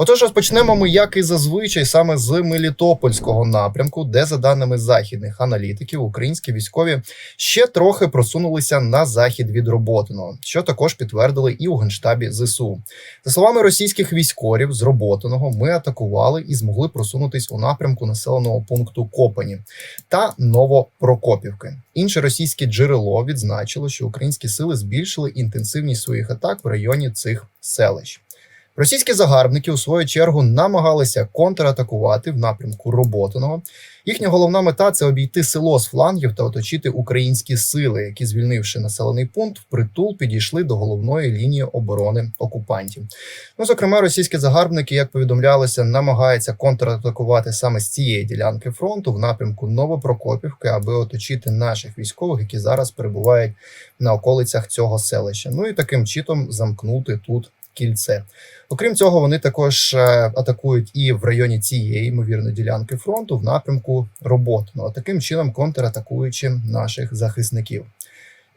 Отож, розпочнемо ми, як і зазвичай, саме з Мелітопольського напрямку, де, за даними західних аналітиків, українські військові ще трохи просунулися на захід від Роботиного, що також підтвердили і у генштабі ЗСУ. За словами російських військових з Роботиного, ми атакували і змогли просунутись у напрямку населеного пункту Копані та Новопрокопівки. Інше російське джерело відзначило, що українські сили збільшили інтенсивність своїх атак в районі цих селищ. Російські загарбники у свою чергу намагалися контратакувати в напрямку Роботиного. Їхня головна мета це обійти село з флангів та оточити українські сили, які, звільнивши населений пункт, впритул підійшли до головної лінії оборони окупантів. Ну, зокрема, російські загарбники, як повідомлялося, намагаються контратакувати саме з цієї ділянки фронту в напрямку Новопрокопівки, аби оточити наших військових, які зараз перебувають на околицях цього селища. Ну і таким чином замкнути тут кільце. Окрім цього, вони також е, атакують і в районі цієї ймовірно ділянки фронту в напрямку Роботного, таким чином контратакуючи наших захисників.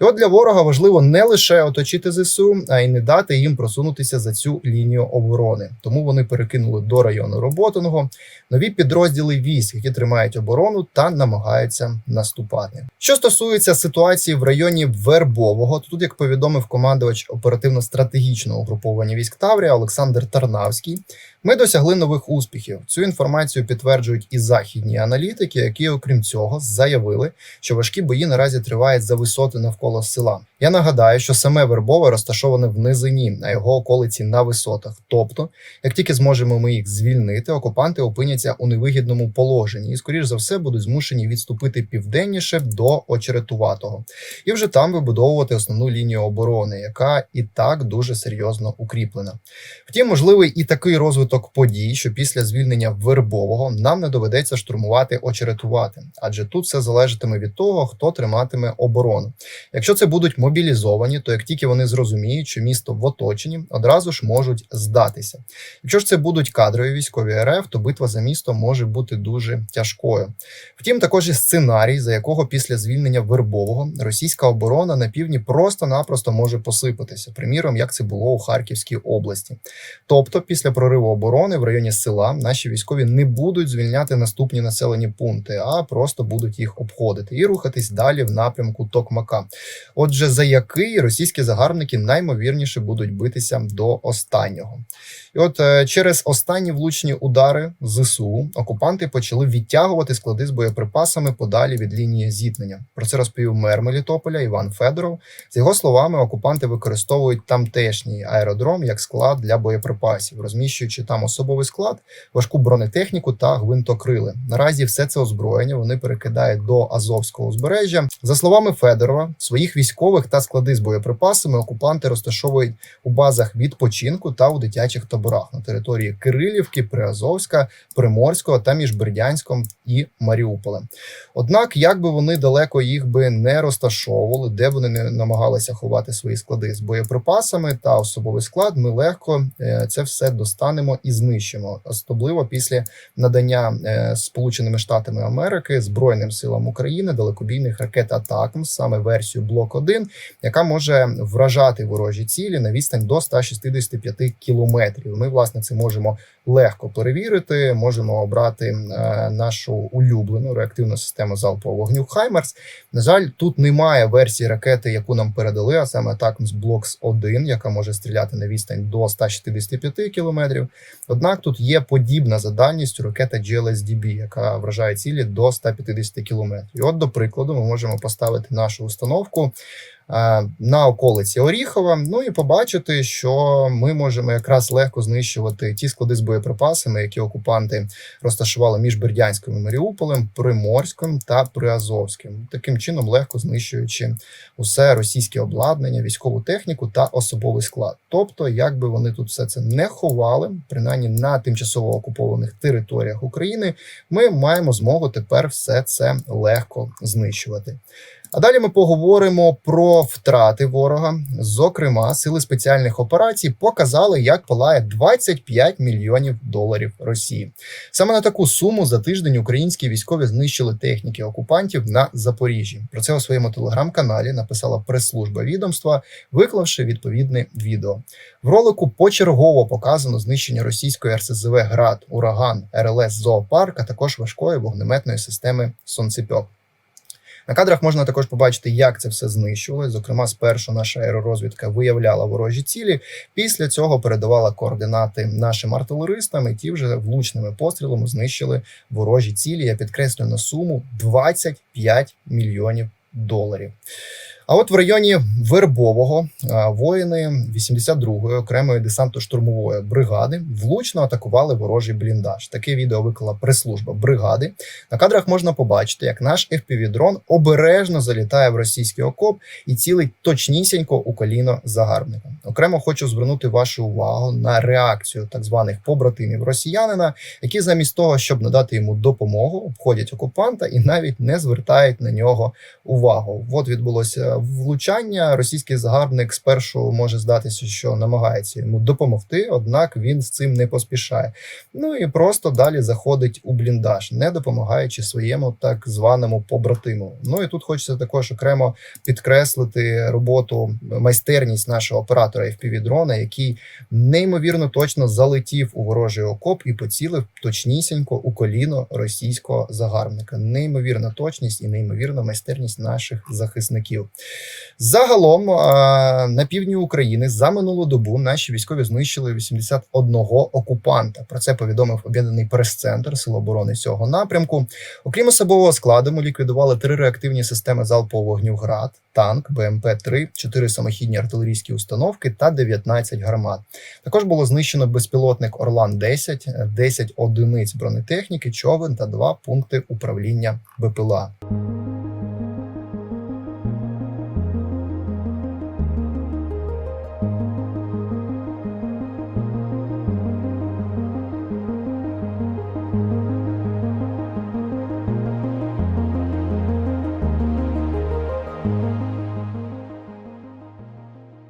І от для ворога важливо не лише оточити ЗСУ, а й не дати їм просунутися за цю лінію оборони. Тому вони перекинули до району Роботиного нові підрозділи військ, які тримають оборону та намагаються наступати. Що стосується ситуації в районі Вербового, то тут, як повідомив командувач оперативно-стратегічного угруповання військ Таврія Олександр Тарнавський, ми досягли нових успіхів. Цю інформацію підтверджують і західні аналітики, які, окрім цього, заявили, що важкі бої наразі тривають за висоти навколо села. Я нагадаю, що саме Вербове розташоване в низині, а його околиці на висотах. Тобто, як тільки зможемо ми їх звільнити, окупанти опиняться у невигідному положенні і, скоріш за все, будуть змушені відступити південніше до Очеретуватого і вже там вибудовувати основну лінію оборони, яка і так дуже серйозно укріплена. Втім, можливий і такий розвиток подій, що після звільнення Вербового нам не доведеться штурмувати очеретувати, адже тут все залежатиме від того, хто триматиме оборону. Якщо це будуть мобілізовані, то як тільки вони зрозуміють, що місто в оточенні, одразу ж можуть здатися. Якщо ж це будуть кадрові військові РФ, то битва за місто може бути дуже тяжкою. Втім, також і сценарій, за якого після звільнення Вербового російська оборона на півдні просто-напросто може посипатися, приміром, як це було у Харківській області. Тобто, після прориву оборони в районі села наші військові не будуть звільняти наступні населені пункти, а просто будуть їх обходити і рухатись далі в напрямку Токмака. Отже, за який російські загарбники наймовірніше будуть битися до останнього. І от е, через останні влучні удари ЗСУ окупанти почали відтягувати склади з боєприпасами подалі від лінії зіткнення. Про це розповів мер Мелітополя Іван Федоров. З його словами, окупанти використовують тамтешній аеродром як склад для боєприпасів, розміщуючи там особовий склад, важку бронетехніку та гвинтокрили. Наразі все це озброєння вони перекидають до Азовського узбережжя. За словами Федорова, своїх військових та склади з боєприпасами окупанти розташовують у базах відпочинку та у дитячих таборах на території Кирилівки, Приазовська, Приморського та між Бердянськом і Маріуполем. Однак, як би вони далеко їх би не розташовували, де вони не намагалися ховати свої склади з боєприпасами та особовий склад, ми легко е, це все достанемо і знищимо, особливо після надання е, Сполученими Штатами Америки Збройним силам України далекобійних ракет Атакм, саме версію Блок 1 яка може вражати ворожі цілі на відстань до 165 кілометрів. Ми власне це можемо легко перевірити. Можемо обрати е, нашу улюблену реактивну систему залпового вогню Хаймерс. На жаль, тут немає версії ракети, яку нам передали, а саме Атакмс Блокс 1 яка може стріляти на відстань до 165 кілометрів. Однак тут є подібна за дальністю ракета GLSDB, яка вражає цілі до 150 кілометрів. І От, до прикладу, ми можемо поставити нашу установку на околиці Оріхова. Ну і побачити, що ми можемо якраз легко знищувати ті склади з боєприпасами, які окупанти розташували між Бердянським і Маріуполем, Приморським та Приазовським. Таким чином, легко знищуючи усе російське обладнання, військову техніку та особовий склад. Тобто, якби вони тут все це не ховали, принаймні на тимчасово окупованих територіях України, ми маємо змогу тепер все це легко знищувати. А далі ми поговоримо про втрати ворога. Зокрема, сили спеціальних операцій показали, як палає 25 мільйонів доларів Росії. Саме на таку суму за тиждень українські військові знищили техніки окупантів на Запоріжжі. Про це у своєму телеграм-каналі написала прес-служба відомства, виклавши відповідне відео. В ролику почергово показано знищення російської РСЗВ ГРАД, Ураган, РЛС Зоопарк, а також важкої вогнеметної системи Сонцепьок. На кадрах можна також побачити, як це все знищували. Зокрема, спершу наша аеророзвідка виявляла ворожі цілі. Після цього передавала координати нашим артилеристам, і ті вже влучними пострілами знищили ворожі цілі. Я підкреслю на суму 25 мільйонів доларів. А от в районі Вербового воїни 82-ї окремої десантно-штурмової бригади влучно атакували ворожий бліндаж. Таке відео виклала прес-служба бригади. На кадрах можна побачити, як наш FPV-дрон обережно залітає в російський окоп і цілить точнісінько у коліно загарбника. Окремо хочу звернути вашу увагу на реакцію так званих побратимів росіянина, які замість того, щоб надати йому допомогу, обходять окупанта і навіть не звертають на нього увагу. От відбулося влучання. Російський загарбник спершу може здатися, що намагається йому допомогти, однак він з цим не поспішає. Ну і просто далі заходить у бліндаж, не допомагаючи своєму так званому побратиму. Ну і тут хочеться також окремо підкреслити роботу, майстерність нашого оператора fpv дрона, який неймовірно точно залетів у ворожий окоп і поцілив точнісінько у коліно російського загарбника. Неймовірна точність і неймовірна майстерність наших захисників. Загалом на півдні України за минулу добу наші військові знищили 81 окупанта. Про це повідомив об'єднаний прес-центр Сил оборони цього напрямку. Окрім особового складу, ми ліквідували три реактивні системи залпового вогню ГРАД, танк, БМП-3, чотири самохідні артилерійські установки та 19 гармат. Також було знищено безпілотник Орлан 10 10 одиниць бронетехніки, човен та два пункти управління БПЛА.